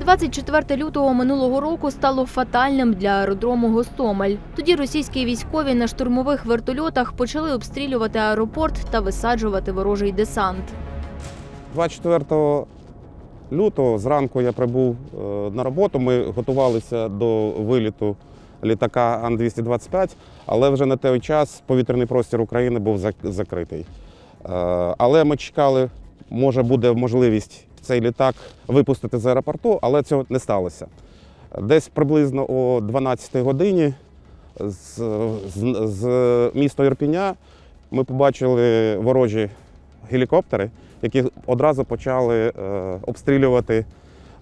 24 лютого минулого року стало фатальним для аеродрому Гостомель. Тоді російські військові на штурмових вертольотах почали обстрілювати аеропорт та висаджувати ворожий десант. 24 лютого зранку я прибув е, на роботу. Ми готувалися до виліту літака Ан-225, але вже на той час повітряний простір України був зак- закритий. Е, Але ми чекали, може буде можливість цей літак випустити з аеропорту, але цього не сталося. Десь приблизно о 12 годині з, з, з міста Ірпіня ми побачили ворожі гелікоптери, які одразу почали е, обстрілювати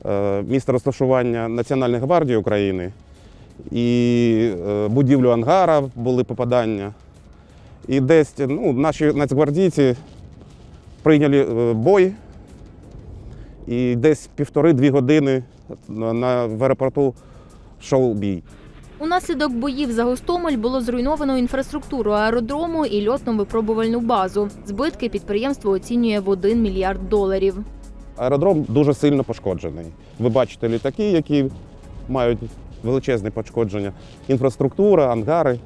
е, місце розташування Національної гвардії України і е, будівлю ангара були попадання. І десь ну, наші нацгвардійці прийняли е, бой, і десь півтори-дві години на, в аеропорту йшов бій. Унаслідок боїв за Гостомель було зруйновано інфраструктуру аеродрому і льотно-випробувальну базу. Збитки підприємство оцінює в 1 мільярд доларів. Аеродром дуже сильно пошкоджений. Ви бачите літаки, які мають величезне пошкодження, інфраструктура, ангари.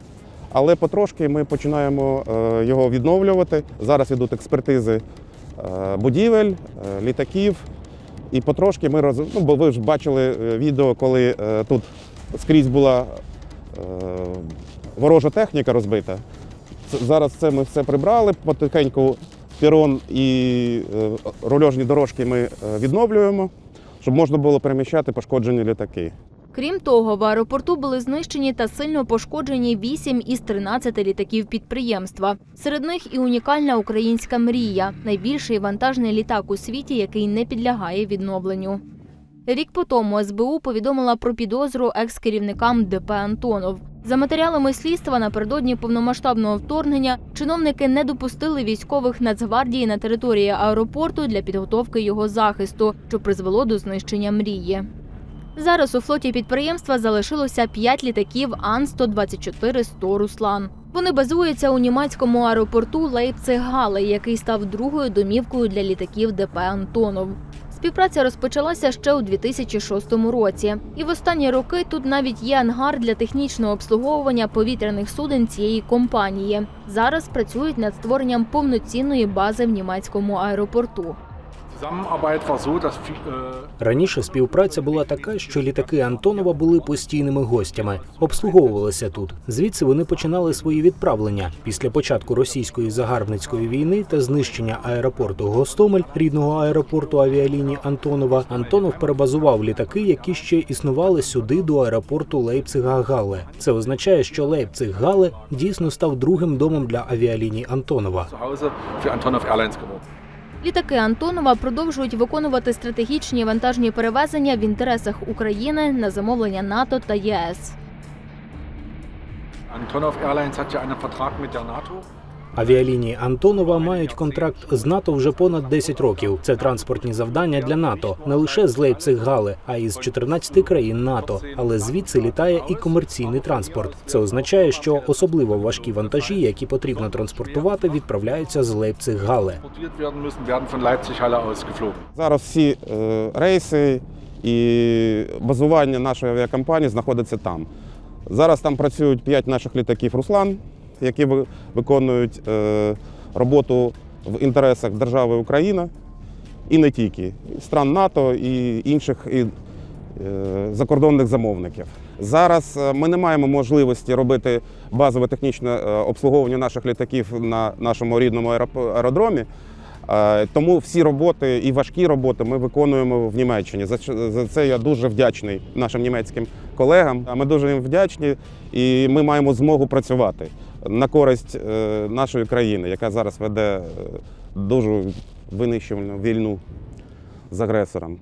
Але потрошки ми починаємо е, його відновлювати. Зараз йдуть експертизи е, будівель, е, літаків. І потрошки ми роз... ну, бо ви ж бачили е, відео, коли е, тут скрізь була е, ворожа техніка розбита. Це- Зараз це ми все прибрали, потихеньку пірон і е, рульожні дорожки ми е, відновлюємо, щоб можна було переміщати пошкоджені літаки. Крім того, в аеропорту були знищені та сильно пошкоджені 8 із 13 літаків підприємства. Серед них і унікальна українська мрія найбільший вантажний літак у світі, який не підлягає відновленню. Рік по тому СБУ повідомила про підозру екс-керівникам ДП Антонов. За матеріалами слідства напередодні повномасштабного вторгнення чиновники не допустили військових Нацгвардії на території аеропорту для підготовки його захисту, що призвело до знищення мрії. Зараз у флоті підприємства залишилося 5 літаків Ан-124-100 «Руслан». Вони базуються у німецькому аеропорту Лейпциг-Гале, який став другою домівкою для літаків ДП «Антонов». Співпраця розпочалася ще у 2006 році, і в останні роки тут навіть є ангар для технічного обслуговування повітряних суден цієї компанії. Зараз працюють над створенням повноцінної бази в німецькому аеропорту. Раніше співпраця була така, що літаки Антонова були постійними гостями, обслуговувалися тут. Звідси вони починали свої відправлення. Після початку російської загарбницької війни та знищення аеропорту Гостомель, рідного аеропорту авіалінії Антонова, Антонов перебазував літаки, які ще існували сюди до аеропорту Лейпцига-Гале. Це означає, що Лейпциг-Гале дійсно став другим домом для авіаліній Антонова. Літаки Антонова продовжують виконувати стратегічні вантажні перевезення в інтересах України на замовлення НАТО та ЄС. Antonov Airlines hat ja einen Vertrag mit der NATO. Авіалінії Антонова мають контракт з НАТО вже понад 10 років. Це транспортні завдання для НАТО не лише з Лейпциг-Галли, а й з 14 країн НАТО. Але звідси літає і комерційний транспорт. Це означає, що особливо важкі вантажі, які потрібно транспортувати, відправляються з geflogen. Зараз всі е, рейси і базування нашої авіакомпанії знаходяться там. Зараз там працюють 5 наших літаків Руслан, які виконують е, роботу в інтересах держави Україна і не тільки стран НАТО і інших і, е, закордонних замовників. Зараз е, ми не маємо можливості робити базове технічне обслуговування наших літаків на нашому рідному аеродромі. Тому всі роботи і важкі роботи ми виконуємо в Німеччині. За це я дуже вдячний нашим німецьким колегам. Ми дуже їм вдячні, і ми маємо змогу працювати на користь е, нашої країни, яка зараз веде е, дуже винищувальну війну з агресором.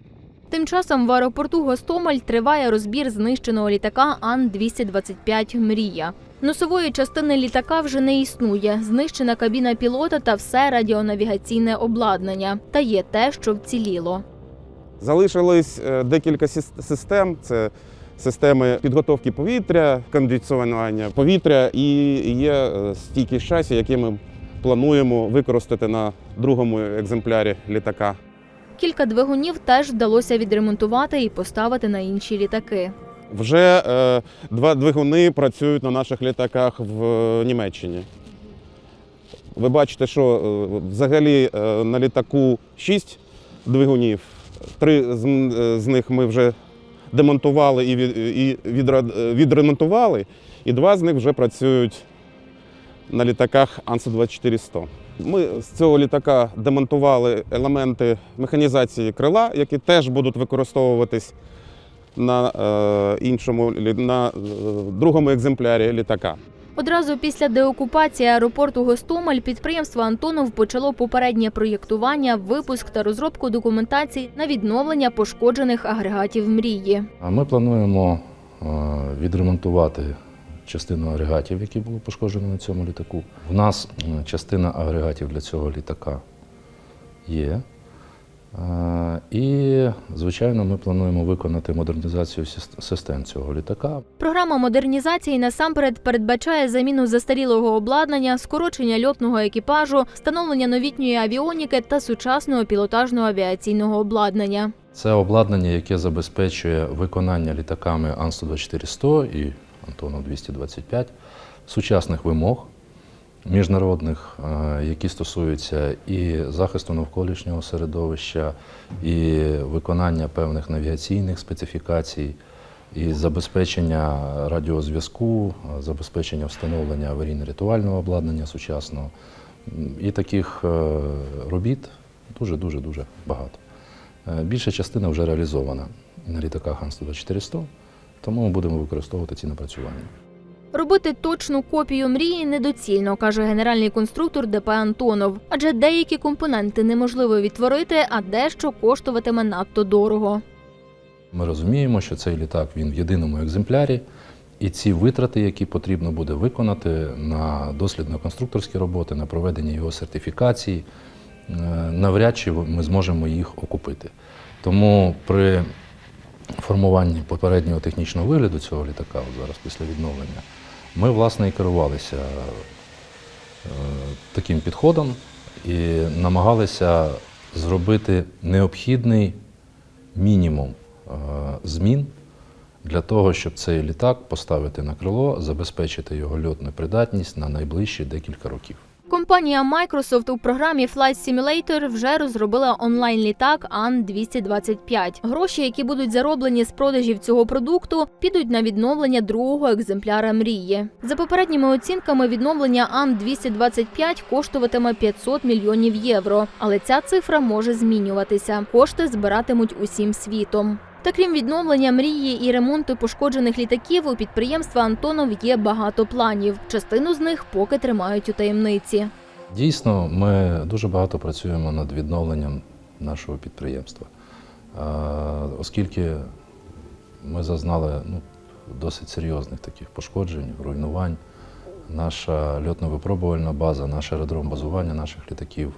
Тим часом в аеропорту Гостомель триває розбір знищеного літака Ан-225 Мрія. Носової частини літака вже не існує. Знищена кабіна пілота та все радіонавігаційне обладнання. Та є те, що вціліло. Залишилось е, декілька сис- систем. Це системи підготовки повітря, кондиціонування повітря і є е, стійкі шасі, які ми плануємо використати на другому екземплярі літака. Кілька двигунів теж вдалося відремонтувати і поставити на інші літаки. Вже е, два двигуни працюють на наших літаках в е, Німеччині. Ви бачите, що е, взагалі е, на літаку 6 двигунів. Три з, е, з них ми вже демонтували і, і відремонтували, і два з них вже працюють на літаках Ан-124-100. Ми з цього літака демонтували елементи механізації крила, які теж будуть використовуватись на е, іншому на е, другому екземплярі літака. Одразу після деокупації аеропорту Гостомель підприємство Антонов почало попереднє проєктування, випуск та розробку документації на відновлення пошкоджених агрегатів мрії. Ми плануємо е, відремонтувати частину агрегатів, які були пошкоджені на цьому літаку. У нас частина агрегатів для цього літака є. Е, І, звичайно, ми плануємо виконати модернізацію систем цього літака. Програма модернізації насамперед передбачає заміну застарілого обладнання, скорочення льотного екіпажу, встановлення новітньої авіоніки та сучасного пілотажного авіаційного обладнання. Це обладнання, яке забезпечує виконання літаками Ан-124-100 і Антонов 225 сучасних вимог міжнародних, е, які стосуються і захисту навколишнього середовища, і виконання певних навігаційних специфікацій, і забезпечення радіозв'язку, е, забезпечення встановлення аварійно-рятувального обладнання сучасного. І таких е, робіт дуже дуже багато. Більша частина вже реалізована на літаках Ан-124-100, тому ми будемо використовувати ці напрацювання. Робити точну копію мрії недоцільно, каже генеральний конструктор ДП Антонов, адже деякі компоненти неможливо відтворити, а дещо коштуватиме надто дорого. Ми розуміємо, що цей літак він в єдиному екземплярі, і ці витрати, які потрібно буде виконати на дослідно-конструкторські роботи, на проведення його сертифікації, е, навряд чи ми зможемо їх окупити. Тому при формуванні попереднього технічного вигляду цього літака, зараз після відновлення, ми власне і керувалися е, таким підходом і намагалися зробити необхідний мінімум е, змін для того, щоб цей літак поставити на крило, забезпечити його льотну придатність на найближчі декілька років. Компанія Microsoft у програмі Flight Simulator вже розробила онлайн-літак Ан-225. Гроші, які будуть зароблені з продажів цього продукту, підуть на відновлення другого екземпляра мрії. За попередніми оцінками, відновлення Ан-225 коштуватиме 500 мільйонів євро, але ця цифра може змінюватися. Кошти збиратимуть усім світом. Та крім відновлення мрії і ремонту пошкоджених літаків, у підприємства Антонов є багато планів. Частину з них поки тримають у таємниці. Дійсно, ми дуже багато працюємо над відновленням нашого підприємства, оскільки ми зазнали ну, досить серйозних таких пошкоджень, руйнувань. Наша льотно-випробувальна база, наш аеродром базування наших літаків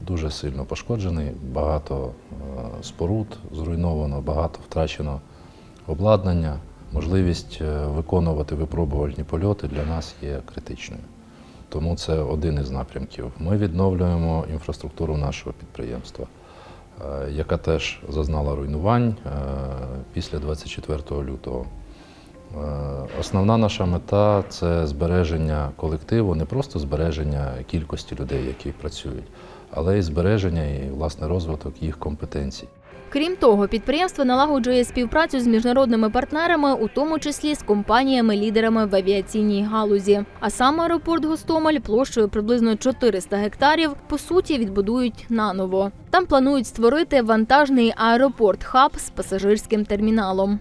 дуже сильно пошкоджений. Багато е, споруд зруйновано, багато втрачено обладнання. Можливість е, виконувати випробувальні польоти для нас є критичною. Тому це один із напрямків. Ми відновлюємо інфраструктуру нашого підприємства, е, яка теж зазнала руйнувань після 24 лютого. Основна наша мета це збереження колективу, не просто збереження кількості людей, які працюють, але й збереження і власне розвиток їх компетенцій. Крім того, підприємство налагоджує співпрацю з міжнародними партнерами, у тому числі з компаніями-лідерами в авіаційній галузі. А сам аеропорт Гостомель площею приблизно 400 гектарів по суті відбудують наново. Там планують створити вантажний аеропорт хаб з пасажирським терміналом.